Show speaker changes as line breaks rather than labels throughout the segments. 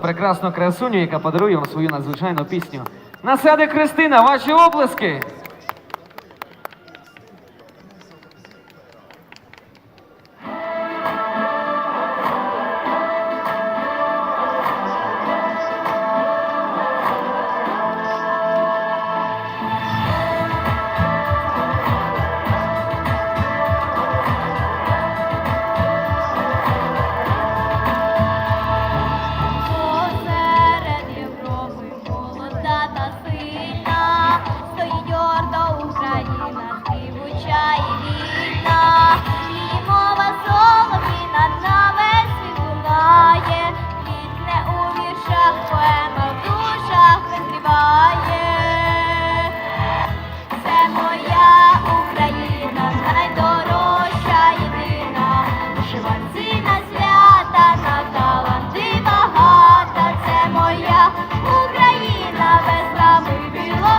прекрасну красуню, яка подарує вам свою надзвичайну пісню. Насади Кристина, ваші оплески!
Україна без слави біло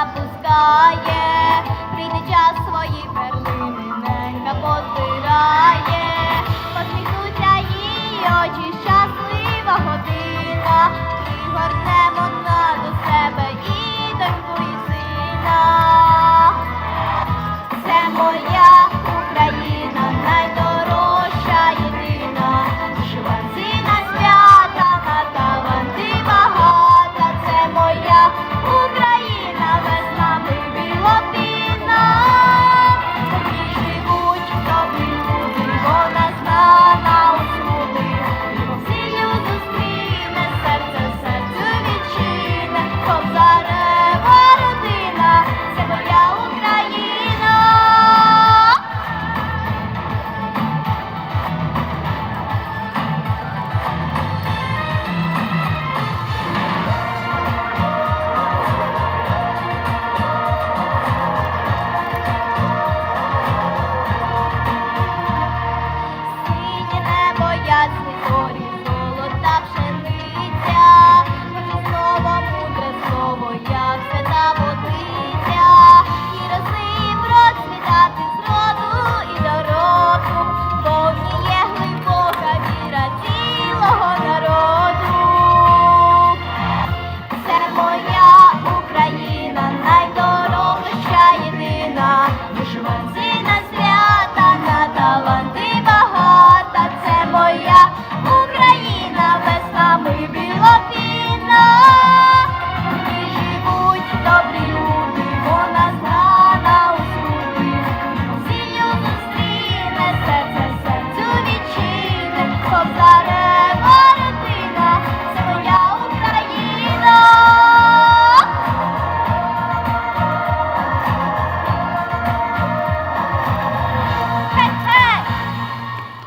запускає, прийде час свої перлини, не позбирає.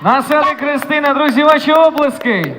На
селі Кристина, друзі, ваші облески.